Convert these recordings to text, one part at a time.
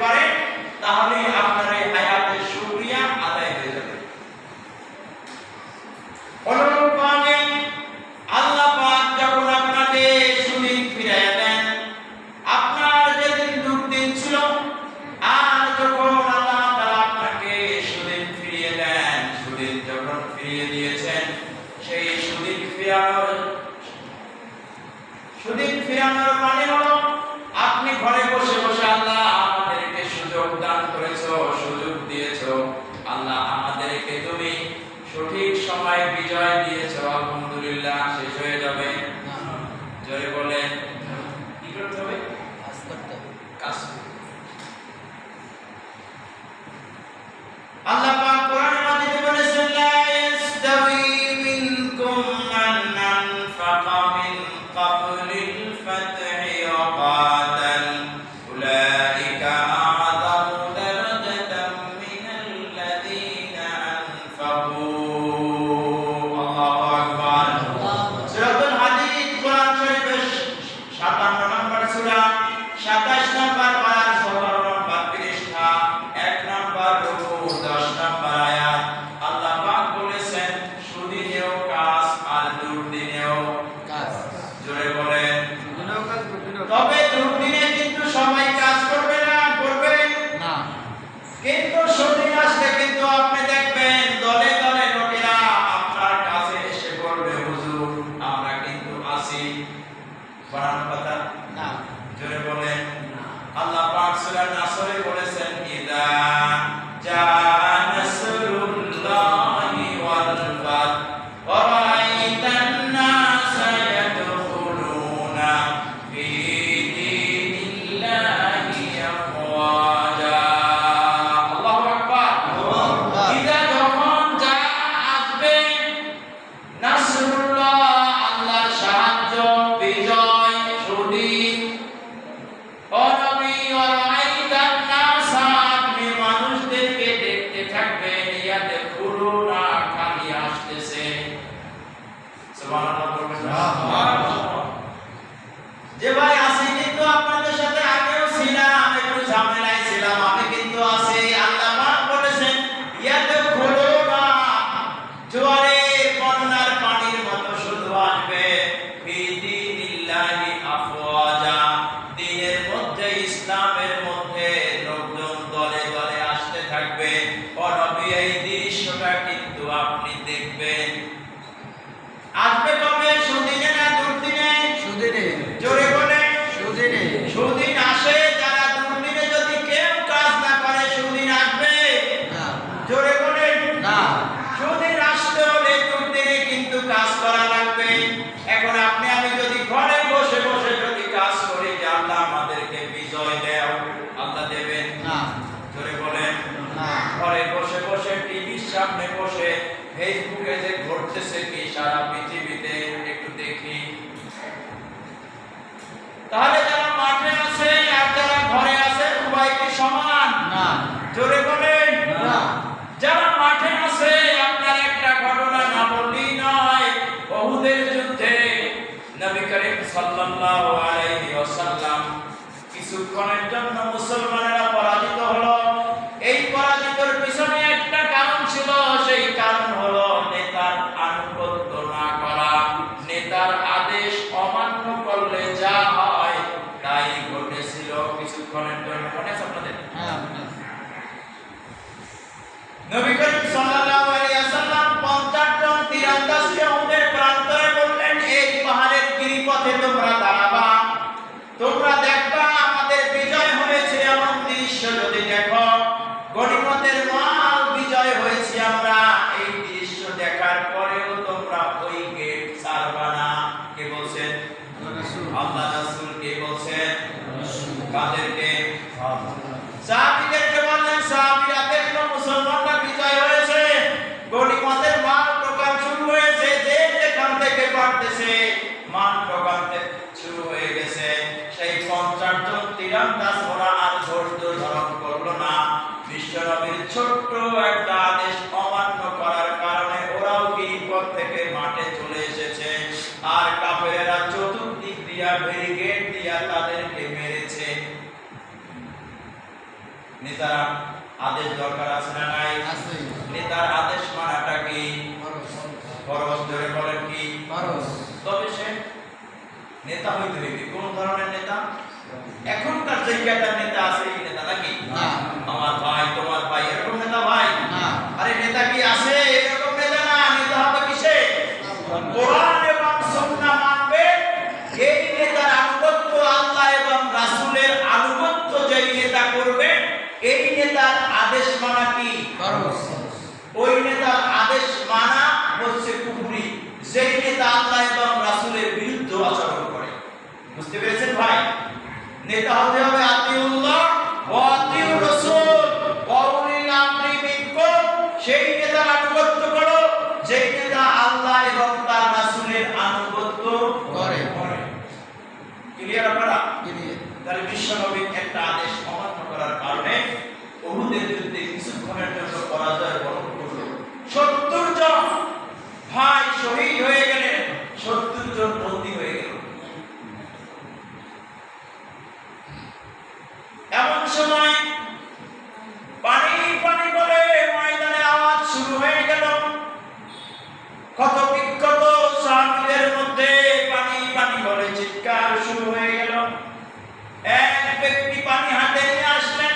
পারে তাহলে আপনার সঠিক সময় বিজয় দিয়েছ আলহামদুলিল্লাহ শেষ হয়ে যাবে। জয় বলে কি করতে হবে? কাজ করতে হবে। কাজ আল্লাহ পাক কোরআন মাজিদে বলেছেন মিনকুম মান আনফাকা মিন ক্বাবলিল ফাতহি উলাইকা দারাজাতাম আনফাকু। কেন্দ্র জোরে বলেন। যারা মাঠে আছে আপনার একটা ঘটনা না বললেই নয় বহুদের যুদ্ধে নবী করিম সাল্লাল্লাহু আলাইহি ওয়াসাল্লাম কিছুক্ষণের জন্য মুসলমানেরা পরাজিত হলো। তাদেরকে আদেশ দরকার আছে না নাই? নেতার আদেশ মানাটা কি? খরচ ধরে বলেন কি? তবে সে নেতা হইতে হইবে। কোন ধরনের নেতা? এখনকার যে নেতা আছে এই নেতা নাকি না আমার ভাই তোমার ভাই এরকম নেতা ভাই না আরে নেতা কি আছে এরকম নেতা না নেতা হবে কিসে কোরআন এবং সুন্নাহ মানবে এই নেতার আনুগত্য আল্লাহ এবং রাসূলের আনুগত্য যেই নেতা করবে এই নেতার আদেশ মানা কি খরচ ওই নেতার আদেশ মানা হচ্ছে কুফরি যেই নেতা আল্লাহ এবং রাসূলের বিরুদ্ধে আচরণ করে বুঝতে পেরেছেন ভাই নেতা হতে হবে আতিউল্লাহ ওয়া আতিউর রাসূল ওয়া উলিল আমরি মিনকুম সেই নেতার আনুগত্য করো যেই নেতা আল্লাহ এবং তার রাসূলের আনুগত্য করে। ক্লিয়ার আপনারা ক্লিয়ার তাহলে বিশ্বনবী একটা আদেশ অমান্য করার কারণে উহুদের যুদ্ধে কিছুক্ষণের জন্য পরাজয় বরণ করল সত্তর জন ভাই শহীদ হয়ে গেলেন সত্তর জন বন্দী হয়ে গেল এমন সময় পানি পানি বলে ময়দানে আওয়াজ শুরু হয়ে গেল কত বিক্ষত সাহাবীদের মধ্যে পানি পানি বলে চিৎকার শুরু হয়ে গেল এক ব্যক্তি পানি হাতে নিয়ে আসলেন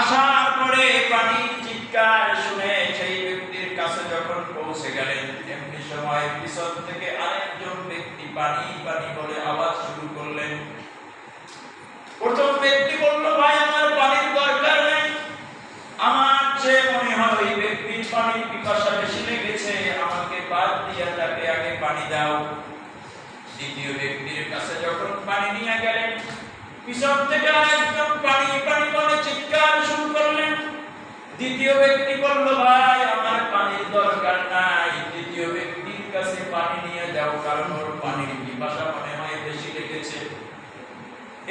আসার পরে পানি চিৎকার শুনে সেই ব্যক্তির কাছে যখন পৌঁছে গেলেন এমনি সময় পিছন থেকে আরেকজন ব্যক্তি বলে আওয়াজ শুরু করলেন। প্রথম ব্যক্তি বলল, ভাই, আমার দরকার নেই। আমার যে মনে হয় ওই ব্যক্তির পানির পিপাসা বেশি লেগেছে। আমাকে বাদ তাকে আগে পানি দাও। দ্বিতীয় ব্যক্তির কাছে যখন পানি নিয়ে গেলেন পিছন থেকে আরেকজন পানি পানি বলে চিৎকার শুরু করলেন। দ্বিতীয় ব্যক্তি বলল, ভাই, আমার পানির দরকার নাই। পানি নিয়ে যাও, কারণ ওর পানির পিপাসা মনে হয় বেশি লেগেছে।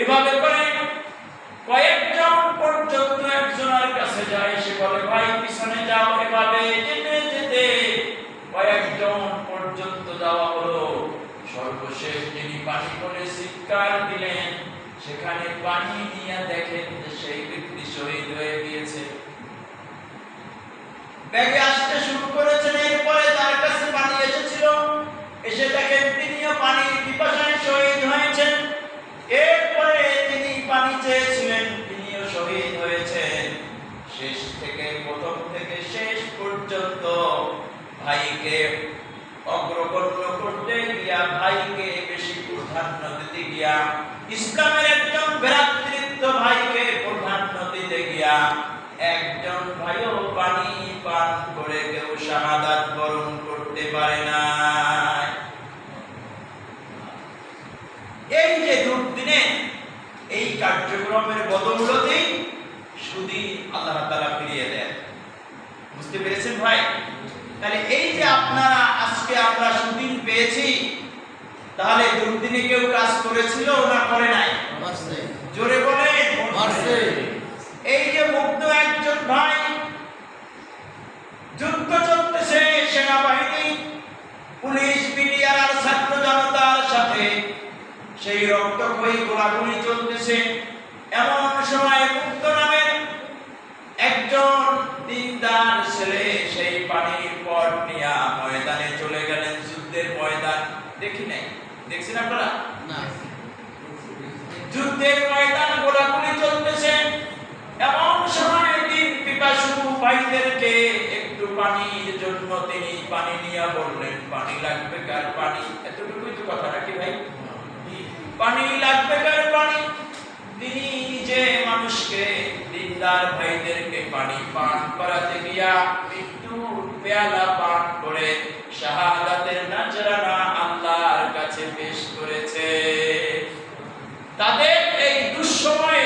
এভাবে করে কয়েকজন পর্যন্ত একজনের কাছে যায়, সে বলে, ভাই, পিছনে যাও এভাবে। যেতে যেতে কয়েকজন পর্যন্ত যাওয়া হলো। সর্বশেষ যিনি পানি বলে চিৎকার দিলেন, সেখানে পানি নিয়ে দেখেন যে সেই ব্যক্তি শহীদ হয়ে গিয়েছে। ব্যাগে আসতে শুরু করেছেন, এরপরে তার কাছে পানি এসেছিল এসে দেখেন তিনিও পানির পিপাসায় শহীদ হয়েছেন এরপরে তিনি পানি চেয়েছিলেন তিনিও শহীদ হয়েছেন শেষ থেকে প্রথম থেকে শেষ পর্যন্ত ভাইকে অগ্রগণ্য করতে গিয়া ভাইকে বেশি প্রাধান্য দিতে গিয়া, ইসলামের একজন ভ্রাতৃত্ব ভাইকে প্রাধান্য দিতে গিয়া একজন ভাইও পানি পান করে কেউ শাহাদাত বরণ করতে পারে না এই যে দুর্দিনে, এই কার্যক্রমের বদৌলতেই সুদি আল্লাহ তাআলা ফিরিয়ে দেন। বুঝতে পেরেছেন ভাই? তাহলে এই যে আপনারা আজকে আমরা সুদিন পেয়েছি তাহলে দুর্দিনে কেউ কাজ করেছিল না করে নাই? জোরে বলেন। এই যে মুগ্ধ একজন ভাই যুদ্ধ চলতেছে সেনাবাহিনী পুলিশ মিডিয়ার আর ছাত্র জনতার সাথে। সেই রক্তক্ষয়ী গোলাগুলি চলতেছে। এমন সময় মুক্ত নামের একজন দিনদার ছেলে সেই পানির পট নিয়ে ময়দানে চলে গেলেন যুদ্ধের ময়দান দেখি নাই দেখছেন আপনারা না। যুদ্ধের ময়দান গোলাগুলি চলতেছে। এমন সময় দিন পিপাসু ভাইদেরকে একটু পানির জন্য তিনি পানি নিয়ে বললেন, পানি লাগবে কার পানি? এতটুকুই তো কথা নাকি ভাই? পানি লাগবে কার পানি? তিনি নিজে মানুষকে, দিনদার ভাইদেরকে পানি পান করাতে গিয়া মৃত্যুর পেয়ালা পান করে, শাহাদাতের নাজরানা তাদের এই দুঃসময়ে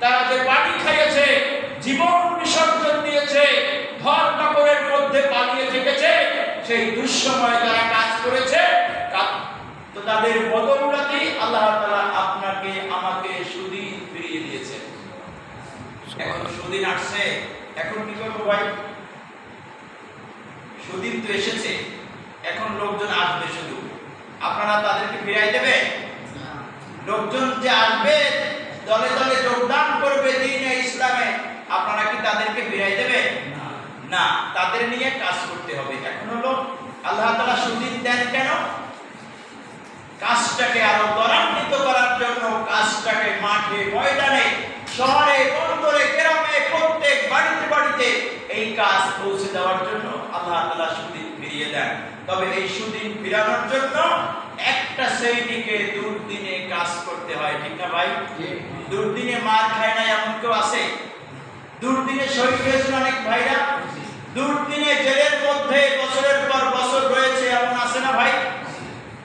তারা যে পানি খাইয়েছে, জীবন বিসর্জন দিয়েছে, ধর কাপড়ের মধ্যে পালিয়ে থেকেছে সেই দুঃসময়ে তারা কাজ করেছে, তো তাদের আল্লাহ তাআলা আপনাকে, আমাকে সুদিন ফিরিয়ে দিয়েছে। এখন সুদিন আসছে, এখন কি করব ভাই? সুদিন তো এসেছে, এখন লোকজন আসবে শুধু। আপনারা তাদেরকে ফিরাই দেবে? লোকজন যে আসবে দলে দলে যোগদান করবে দিনে ইসলামে আপনারা কি তাদেরকে বিরাই দেবে? না। তাদের নিয়ে কাজ করতে হবে। এখন হলো আল্লাহ তালা সুদিন দেন কেন? কাজটাকে আরও ত্বরান্বিত করার জন্য কাজটাকে মাঠে ময়দানে শহরে বন্দরে গ্রামে প্রত্যেক বাড়িতে বাড়িতে এই কাজ পৌঁছে দেওয়ার জন্য আল্লাহ তালা সুদিন ফিরিয়ে দেন। তবে এই সুদিন ফিরানোর জন্য একটা শ্রেণীকে দুর্দিনে কাজ করতে হয় ঠিক না ভাই? দুর্দিনে মার খায় না এমন কেউ আছে? দুর্দিনে শহীদ হয়েছিল অনেক ভাইরা। দুর্দিনে জেলের মধ্যে বছরের পর বছর রয়েছে এমন আছে না ভাই?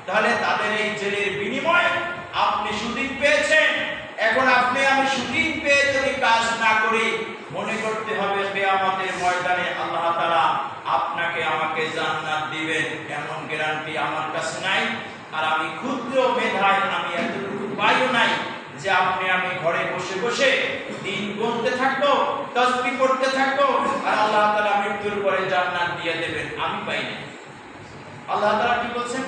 তাহলে তাদের এই জেলের বিনিময়ে আপনি সুদিন পেয়েছেন। এখন আপনি আমি সুদিন পেয়ে যদি কাজ না করি মনে করতে হবে কিয়ামতের ময়দানে আল্লাহ তাআলা আপনাকে আমাকে জান্নাত দিবেন। এমন গ্যারান্টি আমার কাছে নাই। আর আমি ক্ষুদ্র মেধায়, আমি এতটুকু পাইও নাই যে আপনি আমি ঘরে বসে বসে দিন গুনতে থাকব, তসবি করতে থাকব, আর আল্লাহ তালা মৃত্যুর পরে জান্নাত দিয়ে দেবেন। আমি পাই না আল্লাহ তালা কি বলছেন?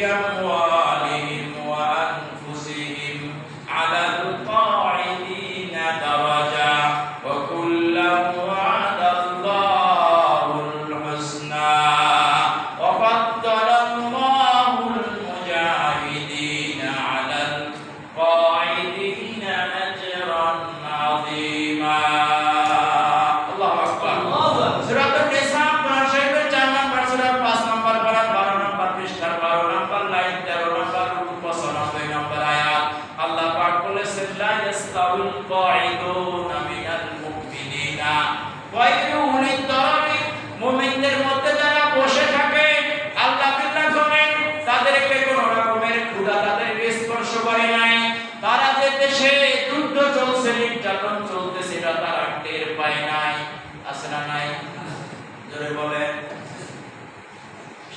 الله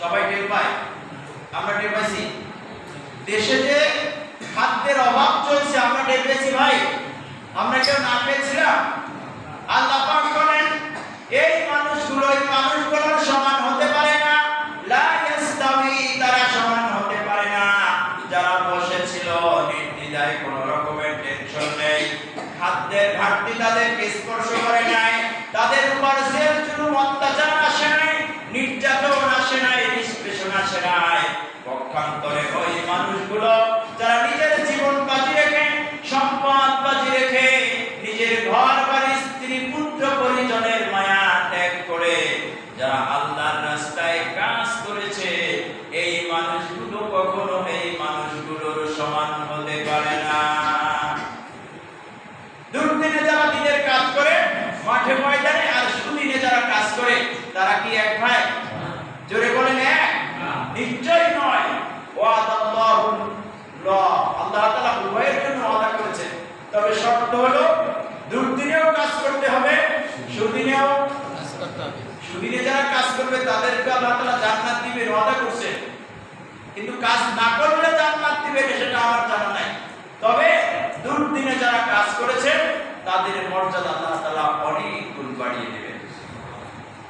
সবাই টের পাই আমরা টের পাইছি। দেশে যে খাদ্যের অভাব চলছে, আমরা টের পেয়েছি ভাই। আমরা কেউ না পেয়েছিলাম আল্লাহ পাক বলেন এই মানুষগুলো এই মানুষগুলোর সমান হতে পারে না লা ইয়াস্তাবি তারা সমান হতে পারে না যারা বসেছিল নির্দ্বিধায় কোনো রকমের টেনশন নেই খাদ্যের ঘাটতি তাদেরকে স্পর্শ করে নাই তাদের উপর জেল জুলুম অত্যাচার আসে নাই নির্যাতন আসে নাই নিষ্পেষণ আসে নাই পক্ষান্তরে ওই মানুষগুলো যারা নিজের জীবন বাজি রেখে, সম্পদ বাজি রেখে নিজের ঘর বাড়ি, স্ত্রী, পুত্র পরিজনের মায়া ত্যাগ করে যারা আল্লাহর রাস্তায় কাজ করেছে, এই মানুষগুলো কখনো এই মানুষগুলোর সমান হতে পারে না। দুর্দিনে যারা দিনের কাজ করে, মাঠে ময়দানে আর সুদিনে যারা কাজ করে, তারা কি এক ভাই জোরে বলেন এক নিশ্চয় নয় ওয়াদাল্লাহু ল আল্লাহ উভয়ের জন্য করেছেন তবে শর্ত হলো দুর্দিনেও কাজ করতে হবে সুদিনেও সুদিনে যারা কাজ করবে তাদেরকে আল্লাহ তাআলা জান্নাত দিবেন ওয়াদা করছেন কিন্তু কাজ না করলে জান্নাত দিবেন সেটা আমার জানা নাই। তবে দুর্দিনে যারা কাজ করেছে তাদের মর্যাদা আল্লাহ তাআলা অনেক গুণ বাড়িয়ে দেবেন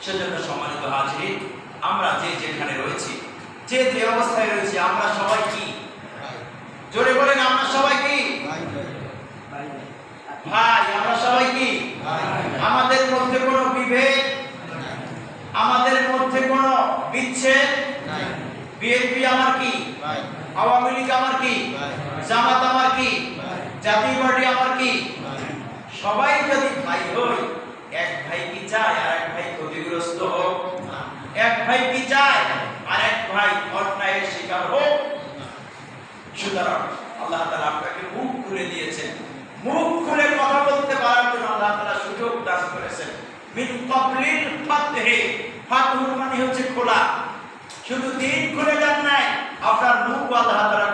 সেজন্য সম্মানিত হাজির আমরা যে যেখানে রয়েছি যে যে অবস্থায় রয়েছি আমরা সবাই কি? জোরে বলেন, আমরা সবাই কি? ভাই, আমরা সবাই কি? আমাদের মধ্যে কোনো বিভেদ? আমাদের মধ্যে কোনো বিচ্ছেদ? বিএনপি আমার কি? আওয়ামী লীগ আমার কি? জামাত আমার কি? জাতীয় পার্টি আমার কি? সবাই যদি ভাই হই, এক ভাই কি চায় আর এক ভাই ক্ষতিগ্রস্ত হোক? এক ভাই কি চায় আর এক ভাই অন্যায়ের শিকার হোক? সুতরাং আল্লাহ তালা আপনাকে মুখ খুলে দিয়েছেন। মুখ খুলে কথা বলতে পারার জন্য আল্লাহ তালা সুযোগ দান করেছেন। মিন ক্বাবলিল ফাতহে। ফাতহুর মানে হচ্ছে খোলা। শুধু দিন খুলে দেন নাই, আপনার মুখ আল্লাহ তালা